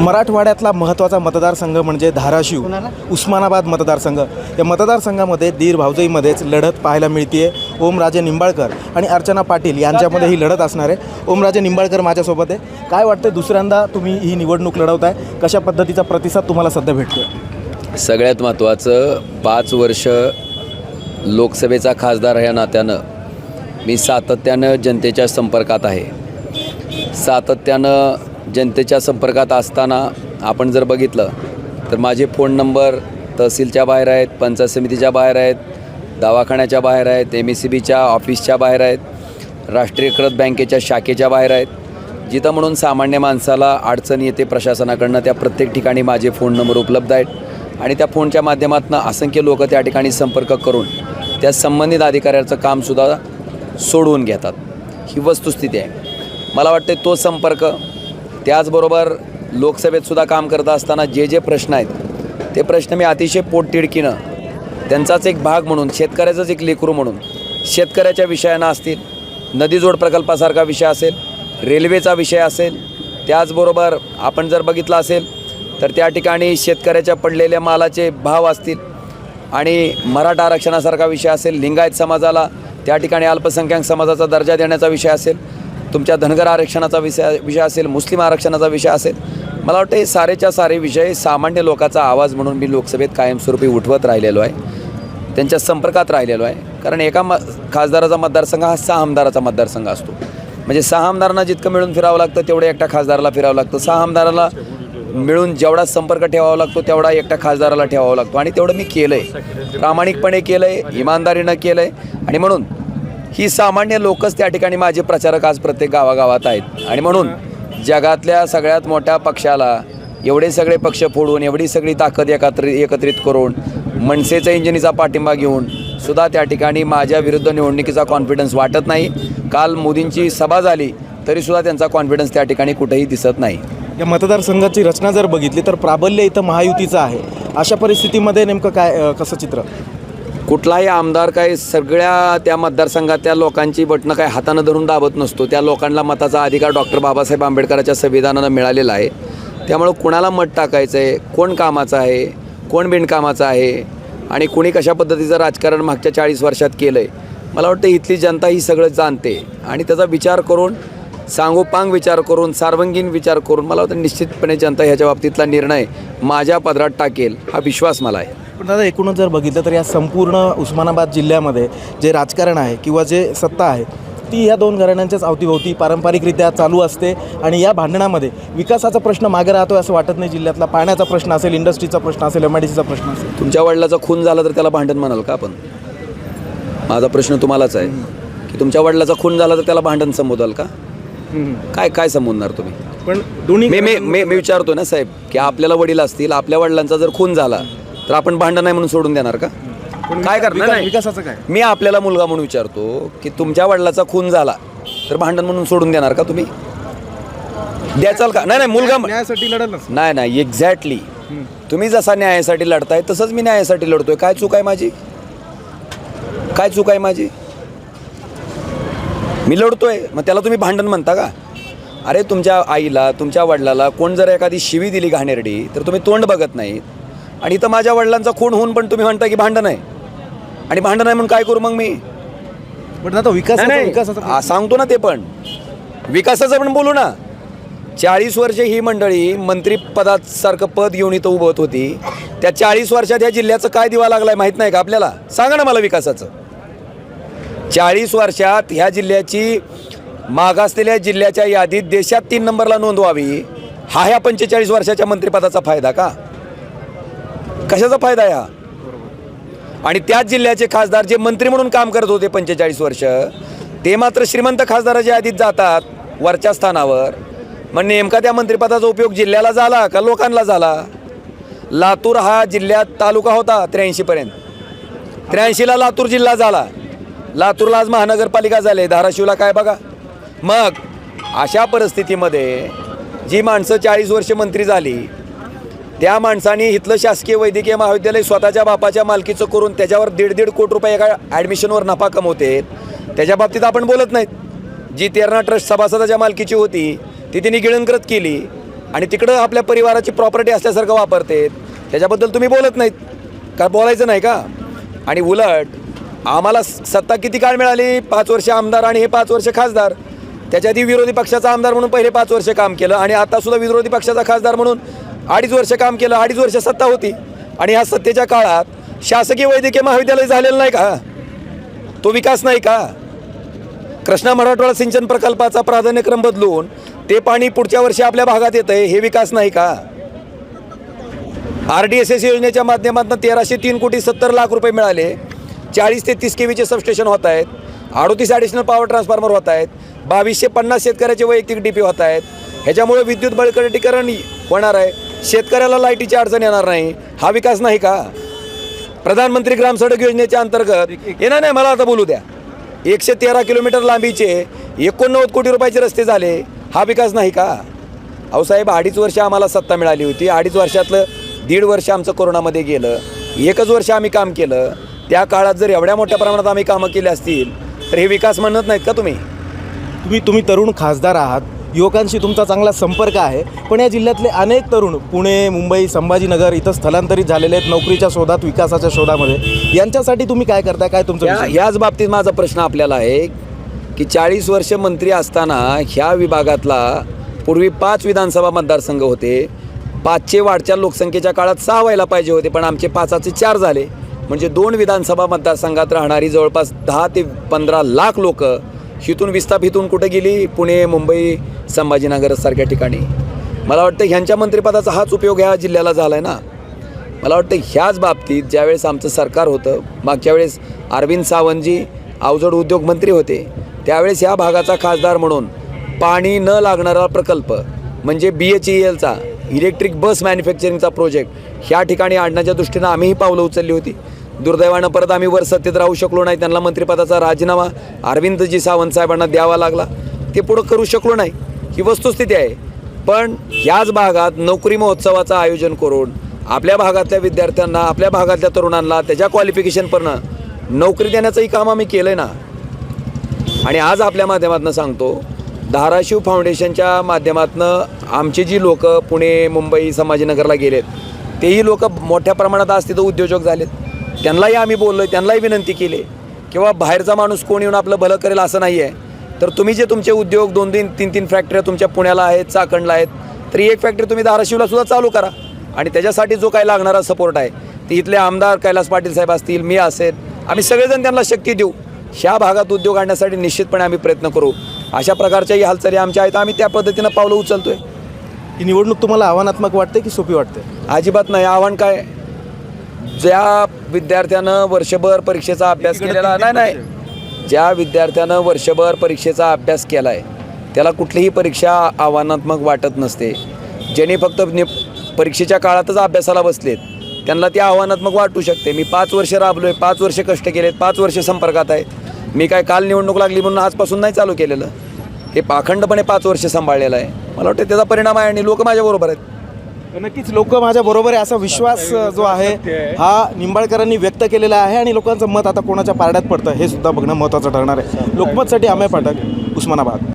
मराठवाड्यातला महत्त्वाचा मतदारसंघ म्हणजे धाराशिव उस्मानाबाद मतदारसंघ. या मतदारसंघामध्ये दीर भावजईमध्येच लढत पाहायला मिळते ओमराजे निंबाळकर आणि अर्चना पाटील यांच्यामध्ये ही लढत असणार आहे. ओमराजे निंबाळकर माझ्यासोबत आहे. काय वाटतं दुसऱ्यांदा तुम्ही ही निवडणूक लढवताय? कशा पद्धतीचा प्रतिसाद तुम्हाला सध्या भेटतो सगळ्यात महत्त्वाचं पाच वर्ष लोकसभेचा खासदार ह्या नात्यानं मी सातत्यानं जनतेच्या संपर्कात आहे. सातत्यानं जनतेच्या संपर्कात असताना आपण जर बघितलं तर माझे फोन नंबर तहसीलच्या बाहेर आहेत पंचायत समितीच्या बाहेर आहेत दवाखान्याच्या बाहेर आहेत एम ए सी बीच्या ऑफिसच्या बाहेर आहेत राष्ट्रीयकृत बँकेच्या शाखेच्या बाहेर आहेत. जिथं म्हणून सामान्य माणसाला अडचण येते प्रशासनाकडनं त्या प्रत्येक ठिकाणी माझे फोन नंबर उपलब्ध आहेत. आणि त्या फोनच्या माध्यमातून असंख्य लोक त्या ठिकाणी संपर्क करून त्या संबंधित अधिकाऱ्याचं कामसुद्धा सोडवून घेतात. ही वस्तुस्थिती आहे. मला वाटते तो संपर्क त्याचबरोबर लोकसभेतसुद्धा काम करत असताना जे जे प्रश्न आहेत ते प्रश्न मी अतिशय पोटतिडकीनं त्यांचाच एक भाग म्हणून शेतकऱ्याचंच एक लेकरू म्हणून शेतकऱ्याच्या विषयांना असतील नदीजोड प्रकल्पासारखा विषय असेल रेल्वेचा विषय असेल त्याचबरोबर आपण जर बघितलं असेल तर त्या ठिकाणी शेतकऱ्याच्या पडलेल्या मालाचे भाव असतील आणि मराठा आरक्षणासारखा विषय असेल लिंगायत समाजाला त्या ठिकाणी अल्पसंख्याक समाजाचा दर्जा देण्याचा विषय असेल तुमच्या धनगर आरक्षणाचा विषय विषय असेल मुस्लिम आरक्षणाचा विषय असेल मला वाटतं हे सारेच्या सारे विषय सामान्य लोकांचा आवाज म्हणून मी लोकसभेत कायमस्वरूपी उठवत राहिलेलो आहे. त्यांच्या संपर्कात राहिलेलो आहे. कारण एका म खासदाराचा मतदारसंघ हा सहा आमदाराचा मतदारसंघ असतो. म्हणजे सहा आमदारांना जितकं मिळून फिरावं लागतं तेवढं एकट्या खासदाराला फिरावं लागतं. सहा आमदाराला मिळून जेवढा संपर्क ठेवावा लागतो तेवढा एकट्या खासदाराला ठेवावा लागतो. आणि तेवढं मी केलं आहे प्रामाणिकपणे केलं आहे इमानदारीनं केलं आहे आणि म्हणून ही सामान्य लोकच त्या ठिकाणी माझे प्रचारक आज प्रत्येक गावागावात आहेत. आणि म्हणून जगातल्या सगळ्यात मोठ्या पक्षाला एवढे सगळे पक्ष फोडून एवढी सगळी ताकद एकत्रित एकत्रित करून मनसेचा इंजिनीचा पाठिंबा घेऊन सुद्धा त्या ठिकाणी माझ्या विरुद्ध निवडणुकीचा कॉन्फिडन्स वाटत नाही. काल मोदींची सभा झाली तरीसुद्धा त्यांचा कॉन्फिडन्स त्या ठिकाणी कुठेही दिसत नाही. या मतदारसंघाची रचना जर बघितली तर प्राबल्य इथं महायुतीचं आहे. अशा परिस्थितीमध्ये नेमकं काय कसं चित्र? कुठलाही आमदार काय सगळ्या त्या मतदारसंघातल्या लोकांची बटणं काय हातानं धरून दाबत नसतो. त्या लोकांना मताचा अधिकार डॉक्टर बाबासाहेब आंबेडकरांच्या संविधानानं मिळालेला आहे. त्यामुळं कुणाला मत टाकायचं आहे? कोण कामाचं आहे? कोण बिनकामाचं आहे? आणि कुणी कशा पद्धतीचं राजकारण मागच्या चाळीस वर्षात केलं आहे मला वाटतं इथली जनता ही सगळं जाणते. आणि त्याचा विचार करून सांगोपांग विचार करून सार्वंगीण विचार करून मला वाटतं निश्चितपणे जनता ह्याच्या बाबतीतला निर्णय माझ्या पदरात टाकेल हा विश्वास मला आहे. पण दादा एकूणच जर बघितलं तर या संपूर्ण उस्मानाबाद जिल्ह्यामध्ये जे राजकारण आहे किंवा जे सत्ता आहे ती ह्या दोन घराण्यांच्याच अवतीभोवती पारंपरिकरित्या चालू असते आणि या भांडणामध्ये विकासाचा प्रश्न मागे राहतो असं वाटत नाही. जिल्ह्यातला पाण्याचा प्रश्न असेल इंडस्ट्रीचा प्रश्न असेल एम आय डी सीचा प्रश्न असेल. तुमच्या वडिलाचा खून झाला तर त्याला भांडण म्हणाल का आपण? माझा प्रश्न तुम्हालाच आहे. की तुमच्या वडिलाचा खून झाला तर त्याला भांडण संबोधाल का? काय काय संबोधणार तुम्ही? पण दोन्ही मी मी मी मी विचारतो ना साहेब की आपल्याला वडील असतील आपल्या वडिलांचा जर खून झाला तर आपण भांडण नाही म्हणून सोडून देणार का? काय करणार? नाही. विकासाचं काय? मी आपल्याला मुलगा म्हणून विचारतो की तुमच्या वडिलाचा खून झाला तर भांडण म्हणून सोडून देणार का तुम्ही? द्याचाल का? नाही नाही मुलगा न्यायासाठी लढल नाही नाही एक्झॅक्टली तुम्ही जसा न्यायासाठी लढताय तसंच मी न्यायासाठी लढतोय. काय चूक आहे माझी? काय चूक आहे माझी? मी लढतोय. मग त्याला तुम्ही भांडण म्हणता का? अरे तुमच्या आईला तुमच्या वडिलाला कोण जर एखादी शिवी दिली घाणेरडी तर तुम्ही तोंड बघत नाहीत. आणि इथं माझ्या वडिलांचा खून होऊन पण तुम्ही म्हणता की भांडण आहे आणि भांडण आहे म्हणून काय करू मग मी? पण आता विकास नाही, आ, सांगतो ना ते पण. विकासाचं पण बोलू ना. चाळीस वर्ष ही मंडळी मंत्रिपदासारखं पद घेऊन इथं उभं होत होती. त्या चाळीस वर्षात या जिल्ह्याचं काय दिवा लागलाय माहीत नाही का आपल्याला? सांगा ना मला विकासाचं. चाळीस वर्षात ह्या जिल्ह्याची मागासलेल्या जिल्ह्याच्या यादीत देशात तीन नंबरला नोंद व्हावी हा ह्या पंचेचाळीस वर्षाच्या मंत्रिपदाचा फायदा का? कशाचा फायदा या? हा आणि त्याच जिल्ह्याचे खासदार जे मंत्री म्हणून काम करत होते पंचेचाळीस वर्ष ते मात्र श्रीमंत खासदाराच्या यादीत जातात वरच्या स्थानावर. मग नेमका त्या मंत्रिपदाचा उपयोग जिल्ह्याला झाला का लोकांना झाला? लातूर हा जिल्ह्यात तालुका होता त्र्याऐंशीपर्यंत त्र्याऐंशीला लातूर जिल्हा झाला. लातूरला आज महानगरपालिका झाले. धाराशिवला काय बघा? मग अशा परिस्थितीमध्ये जी माणसं चाळीस वर्ष मंत्री झाली त्या माणसाने इथलं शासकीय वैद्यकीय महाविद्यालय स्वतःच्या बापाच्या मालकीचं करून त्याच्यावर दीड दीड कोटी रुपये एका ॲडमिशनवर नफा कमवते. त्याच्या बाबतीत आपण बोलत नाहीत. जी तेरणा ट्रस्ट सभासदाच्या मालकीची होती ती तिने गिळंकृत केली आणि तिकडं आपल्या परिवाराची प्रॉपर्टी असल्यासारखं वापरते. त्याच्याबद्दल तुम्ही बोलत नाहीत. का बोलायचं नाही का? आणि उलट आम्हाला सत्ता किती काळ मिळाली? पाच वर्ष आमदार आणि हे पाच वर्ष खासदार. त्याच्या आधी विरोधी पक्षाचा आमदार म्हणून पहिले पाच वर्ष काम केलं आणि आतासुद्धा विरोधी पक्षाचा खासदार म्हणून अडीच वर्ष काम केलं अडीच वर्ष सत्ता होती. आणि ह्या सत्तेच्या काळात शासकीय वैद्यकीय महाविद्यालय झालेलं नाही का? तो विकास नाही का? कृष्णा मराठवाडा सिंचन प्रकल्पाचा प्राधान्यक्रम बदलून ते पाणी पुढच्या वर्षी आपल्या भागात येतं आहे हे विकास नाही का? आर डी एस एस योजनेच्या माध्यमातून तेराशे तीन कोटी सत्तर लाख रुपये मिळाले. चाळीस ते तीस के व्हीचे सबस्टेशन होत आहेत. अडोतीस ॲडिशनल पॉवर ट्रान्सफॉर्मर होत आहेत. बावीसशे पन्नास शेतकऱ्याचे वैयक्तिक डी पी होत आहेत. ह्याच्यामुळे विद्युत बळकटीकरण होणार आहे. शेतकऱ्याला लाईटीची अडचण येणार नाही. हा विकास नाही का? प्रधानमंत्री ग्राम सडक योजनेच्या अंतर्गत येणार नाही मला आता बोलू द्या. एकशे तेरा किलोमीटर लांबीचे एकोणनव्वद कोटी रुपयाचे रस्ते झाले. हा विकास नाही का? अहो साहेब अडीच वर्ष आम्हाला सत्ता मिळाली होती. अडीच वर्षातलं दीड वर्ष आमचं कोरोनामध्ये गेलं. एकच वर्ष आम्ही काम केलं. त्या काळात जर एवढ्या मोठ्या प्रमाणात आम्ही कामं केली असतील तर हे विकास म्हणत नाहीत का तुम्ही? तुम्ही तुम्ही तरुण खासदार आहात. युवकांशी तुमचा चांगला संपर्क आहे. पण या जिल्ह्यातले अनेक तरुण पुणे मुंबई संभाजीनगर इथं स्थलांतरित झालेले आहेत नोकरीच्या शोधात विकासाच्या शोधामध्ये. यांच्यासाठी तुम्ही काय करताय? काय तुमचं? याच बाबतीत माझा प्रश्न आपल्याला आहे की चाळीस वर्ष मंत्री असताना ह्या विभागातला पूर्वी पाच विधानसभा मतदारसंघ होते. पाचशे वाढच्या लोकसंख्येच्या काळात सहा व्हायला पाहिजे होते पण आमचे पाचाचे चार झाले. म्हणजे दोन विधानसभा मतदारसंघात राहणारी जवळपास दहा ते पंधरा लाख लोक हिथून विस्थापितून कुठे गेली? पुणे मुंबई संभाजीनगरसारख्या ठिकाणी. मला वाटतं ह्यांच्या मंत्रिपदाचा हाच उपयोग ह्या जिल्ह्याला झाला आहे ना. मला वाटतं ह्याच बाबतीत ज्यावेळेस आमचं सरकार होतं मागच्या वेळेस अरविंद सावंतजी अवजड उद्योग मंत्री होते त्यावेळेस ह्या भागाचा खासदार म्हणून पाणी न लागणारा प्रकल्प म्हणजे बी एच ई एलचा इलेक्ट्रिक बस मॅन्युफॅक्चरिंगचा प्रोजेक्ट ह्या ठिकाणी आणण्याच्या दृष्टीनं आम्हीही पावलं उचलली होती. दुर्दैवानं परत आम्ही वर सत्तेत राहू शकलो नाही त्यांना मंत्रिपदाचा राजीनामा अरविंदजी सावंत साहेबांना द्यावा लागला. ते पुढं करू शकलो नाही. ही वस्तुस्थिती आहे. पण याच भागात नोकरी महोत्सवाचं आयोजन करून आपल्या भागातल्या विद्यार्थ्यांना आपल्या भागातल्या तरुणांना त्याच्या क्वालिफिकेशनपर्यंत नोकरी देण्याचंही काम आम्ही केलं आहे ना. आणि आज आपल्या माध्यमातून सांगतो धाराशिव फाउंडेशनच्या माध्यमातून आमची जी लोक पुणे मुंबई संभाजीनगरला गेलेत तेही लोक मोठ्या प्रमाणात आज तिथं उद्योजक झालेत. त्यांनाही आम्ही बोललो त्यांनाही विनंती केली. किंवा बाहेरचा माणूस कोण येऊन आपलं भलं करेल असं नाही आहे तर तुम्ही जे तुमचे उद्योग दोन तीन तीन तीन फॅक्टऱ्या तुमच्या पुण्याला आहेत चाकणला आहेत तर एक फॅक्टरी तुम्ही धाराशिवला सुद्धा चालू करा. आणि त्याच्यासाठी जो काय लागणारा सपोर्ट आहे ते इथले आमदार कैलास पाटील साहेब असतील मी असेल आम्ही सगळेजण त्यांना शक्ती देऊ. ह्या भागात उद्योग आणण्यासाठी निश्चितपणे आम्ही प्रयत्न करू. अशा प्रकारच्याही हालचाली आमच्या आहेत आम्ही त्या पद्धतीनं पावलं उचलतोय. ही निवडणूक तुम्हाला आव्हानात्मक वाटते की सोपी वाटते? अजिबात नाही. आव्हान काय? ज्या विद्यार्थ्यानं वर्षभर परीक्षेचा अभ्यास केलेला नाही नाही. ज्या विद्यार्थ्यानं वर्षभर परीक्षेचा अभ्यास केला आहे त्याला कुठलीही परीक्षा आव्हानात्मक वाटत नसते. ज्यांनी फक्त नि परीक्षेच्या काळातच अभ्यासाला बसलेत त्यांना ती आव्हानात्मक वाटू शकते. मी पाच वर्ष राबलो आहे पाच वर्ष कष्ट केलेत पाच वर्ष संपर्कात आहे. मी काय काल निवडणूक लागली म्हणून आजपासून नाही चालू केलेलं? हे पाखंडपणे पाच वर्ष सांभाळलेलं आहे. मला वाटतं त्याचा परिणाम आहे आणि लोक माझ्याबरोबर आहेत. नक्कीच लोक माझ्या बरोबर आहे असा विश्वास जो आहे हा निंबाळकरांनी व्यक्त केलेला आहे आणि लोकांचं मत आता कोणाच्या पारड्यात पडतं हे सुद्धा बघणं महत्त्वाचं ठरणार आहे. लोकमतसाठी अमेय पाठक उस्मानाबाद.